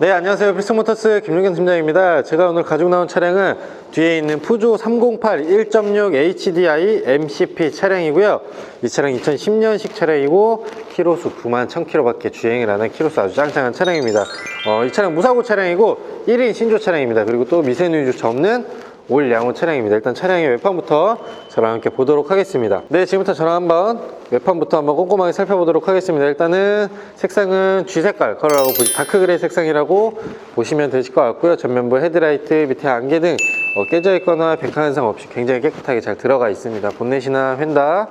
네, 안녕하세요. 필승모터스 김용현 팀장입니다. 제가 오늘 가지고 나온 차량은 뒤에 있는 푸조 308 1.6 HDI MCP 차량이고요. 이 차량 2010년식 차량이고 키로수 9만 1000km밖에 주행을 안 한 키로수 아주 짱짱한 차량입니다. 어, 이 차량 무사고 차량이고 1인 신조 차량입니다. 그리고 또 미세누유조차 없는 올 양호 차량입니다. 일단 차량의 외판부터 저랑 함께 보도록 하겠습니다. 네, 지금부터 저랑 한번 외판부터 한번 꼼꼼하게 살펴보도록 하겠습니다. 일단은 색상은 G 색깔 컬러라고 보시, 다크 그레이 색상이라고 보시면 되실 것 같고요. 전면부 헤드라이트, 밑에 안개 등 어, 깨져 있거나 백화 현상 없이 굉장히 깨끗하게 잘 들어가 있습니다. 본넷이나 휀다,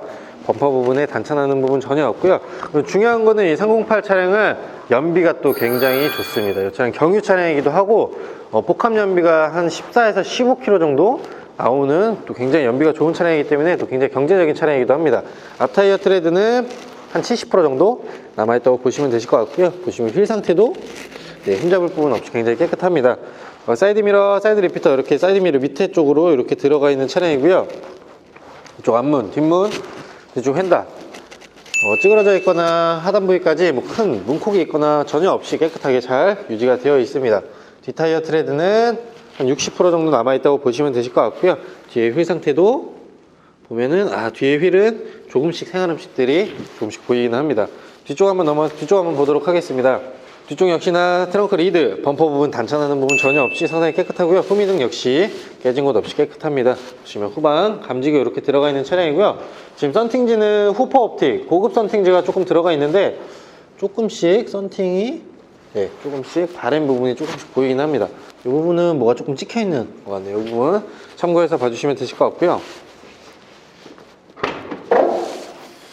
범퍼 부분에 단차나는 부분 전혀 없고요. 중요한 거는 이 308 차량은 연비가 또 굉장히 좋습니다. 이 차량 경유 차량이기도 하고 어, 복합 연비가 한 14에서 15km 정도 나오는 또 굉장히 연비가 좋은 차량이기 때문에 또 굉장히 경제적인 차량이기도 합니다. 앞타이어 트레드는 한 70% 정도 남아있다고 보시면 되실 것 같고요. 보시면 휠 상태도 네, 흠잡을 부분 없이 굉장히 깨끗합니다. 어, 사이드 미러, 사이드 리피터 이렇게 사이드 미러 밑에 쪽으로 이렇게 들어가 있는 차량이고요. 이쪽 앞문, 뒷문, 이쪽 휀다 어, 찌그러져 있거나 하단 부위까지 뭐 큰 문콕이 있거나 전혀 없이 깨끗하게 잘 유지가 되어 있습니다. 뒷타이어 트레드는 한 60% 정도 남아있다고 보시면 되실 것 같고요. 뒤에 휠 상태도 보면은 아 뒤에 휠은 조금씩 생활 음식들이 조금씩 보이긴 합니다. 뒤쪽 한번 넘어 뒤쪽 한번 보도록 하겠습니다. 뒤쪽 역시나 트렁크 리드, 범퍼 부분 단차나는 부분 전혀 없이 상당히 깨끗하고요. 후미등 역시 깨진 곳 없이 깨끗합니다. 보시면 후방 감지기 이렇게 들어가 있는 차량이고요. 지금 썬팅지는 후퍼 옵틱, 고급 썬팅지가 조금 들어가 있는데 조금씩 썬팅이 네, 조금씩 바램 부분이 조금씩 보이긴 합니다. 이 부분은 뭐가 조금 찍혀 있는 것 같네요. 이 부분 참고해서 봐주시면 되실 것 같고요.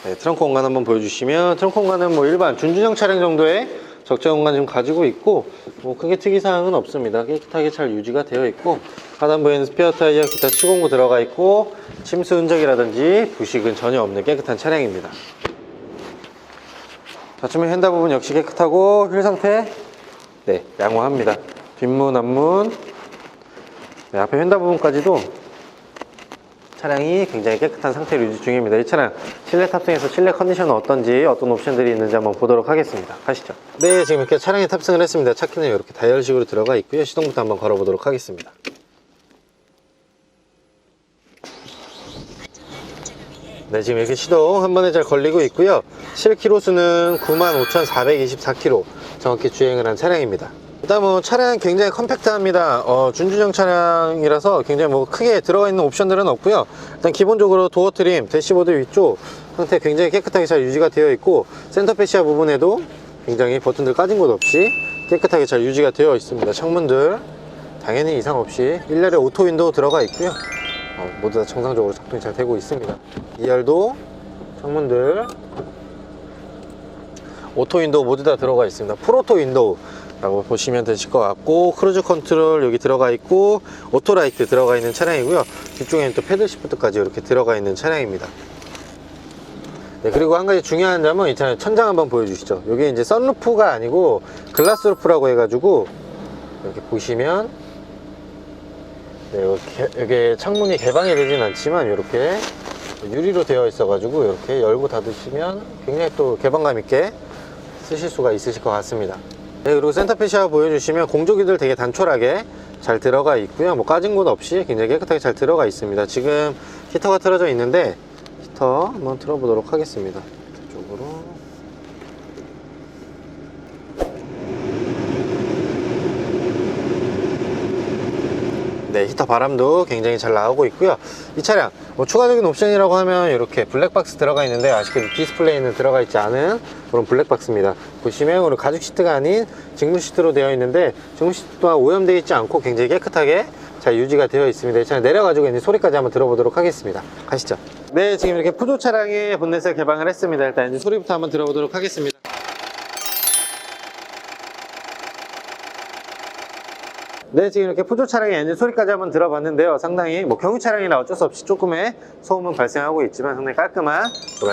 네, 트렁크 공간 한번 보여주시면 트렁크 공간은 뭐 일반 준준형 차량 정도의 적재 공간 좀 가지고 있고 뭐 크게 특이사항은 없습니다. 깨끗하게 잘 유지가 되어 있고 하단부에는 스페어 타이어 기타 치공구 들어가 있고 침수 흔적이라든지 부식은 전혀 없는 깨끗한 차량입니다. 좌측면 핸다 부분 역시 깨끗하고 휠 상태 네 양호합니다. 뒷문 앞문 네, 앞에 휀다 부분까지도 차량이 굉장히 깨끗한 상태로 유지 중입니다. 이 차량 실내 탑승해서 실내 컨디션은 어떤지 어떤 옵션들이 있는지 한번 보도록 하겠습니다. 가시죠. 네, 지금 이렇게 차량에 탑승을 했습니다. 차키는 이렇게 다이얼식으로 들어가 있고요. 시동부터 한번 걸어보도록 하겠습니다. 네, 지금 이렇게 시동 한 번에 잘 걸리고 있고요. 실키로수는 95,424km 정확히 주행을 한 차량입니다. 일단은 차량 굉장히 컴팩트합니다. 어, 준준형 차량이라서 굉장히 뭐 크게 들어가 있는 옵션들은 없고요. 일단 기본적으로 도어 트림, 대시보드 위쪽 상태 굉장히 깨끗하게 잘 유지가 되어 있고 센터 페시아 부분에도 굉장히 버튼들 까진 곳 없이 깨끗하게 잘 유지가 되어 있습니다. 창문들 당연히 이상 없이 일렬에 오토 윈도우 들어가 있고요. 어, 모두 다 정상적으로 작동이 잘 되고 있습니다. 2열도 창문들 오토 윈도우 모두 다 들어가 있습니다. 프로토 윈도우 라고 보시면 되실 것 같고 크루즈 컨트롤 여기 들어가 있고 오토라이트 들어가 있는 차량이고요. 뒤쪽에는 또 패들 시프트까지 이렇게 들어가 있는 차량입니다. 네, 그리고 한 가지 중요한 점은 이 차량 천장 한번 보여주시죠. 여기 이제 썬루프가 아니고 글라스 루프라고 해가지고 이렇게 보시면 네, 여기 창문이 개방이 되진 않지만 이렇게 유리로 되어 있어 가지고 이렇게 열고 닫으시면 굉장히 또 개방감 있게 쓰실 수가 있으실 것 같습니다 네, 그리고 센터페시아 보여주시면 공조기들 되게 단촐하게 잘 들어가 있고요. 뭐 까진 곳 없이 굉장히 깨끗하게 잘 들어가 있습니다. 지금 히터가 틀어져 있는데 히터 한번 틀어보도록 하겠습니다. 이쪽으로. 네, 히터 바람도 굉장히 잘 나오고 있고요. 이 차량 뭐 추가적인 옵션이라고 하면 이렇게 블랙박스 들어가 있는데 아쉽게도 디스플레이는 들어가 있지 않은 그런 블랙박스입니다. 보시면 오늘 가죽 시트가 아닌 직물 시트로 되어 있는데 직물 시트 또한 오염되어 있지 않고 굉장히 깨끗하게 잘 유지가 되어 있습니다. 이 차량 내려가지고 있는 소리까지 한번 들어보도록 하겠습니다. 가시죠. 네, 지금 이렇게 푸조 차량의 본넷을 개방을 했습니다. 일단 이제 소리부터 한번 들어보도록 하겠습니다. 네, 지금 이렇게 푸조 차량의 엔진 소리까지 한번 들어봤는데요. 상당히 뭐 경유 차량이라 어쩔 수 없이 조금의 소음은 발생하고 있지만 상당히 깔끔한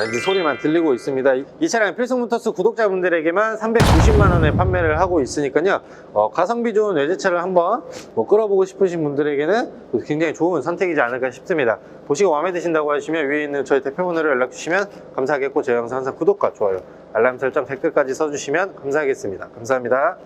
엔진 소리만 들리고 있습니다. 이, 이 차량 필승 모터스 구독자분들에게만 390만 원에 판매를 하고 있으니까요. 어, 가성비 좋은 외제차를 한번 뭐 끌어보고 싶으신 분들에게는 굉장히 좋은 선택이지 않을까 싶습니다. 보시고 마음에 드신다고 하시면 위에 있는 저희 대표 번호로 연락 주시면 감사하겠고 제 영상 항상 구독과 좋아요, 알람 설정, 댓글까지 써주시면 감사하겠습니다. 감사합니다.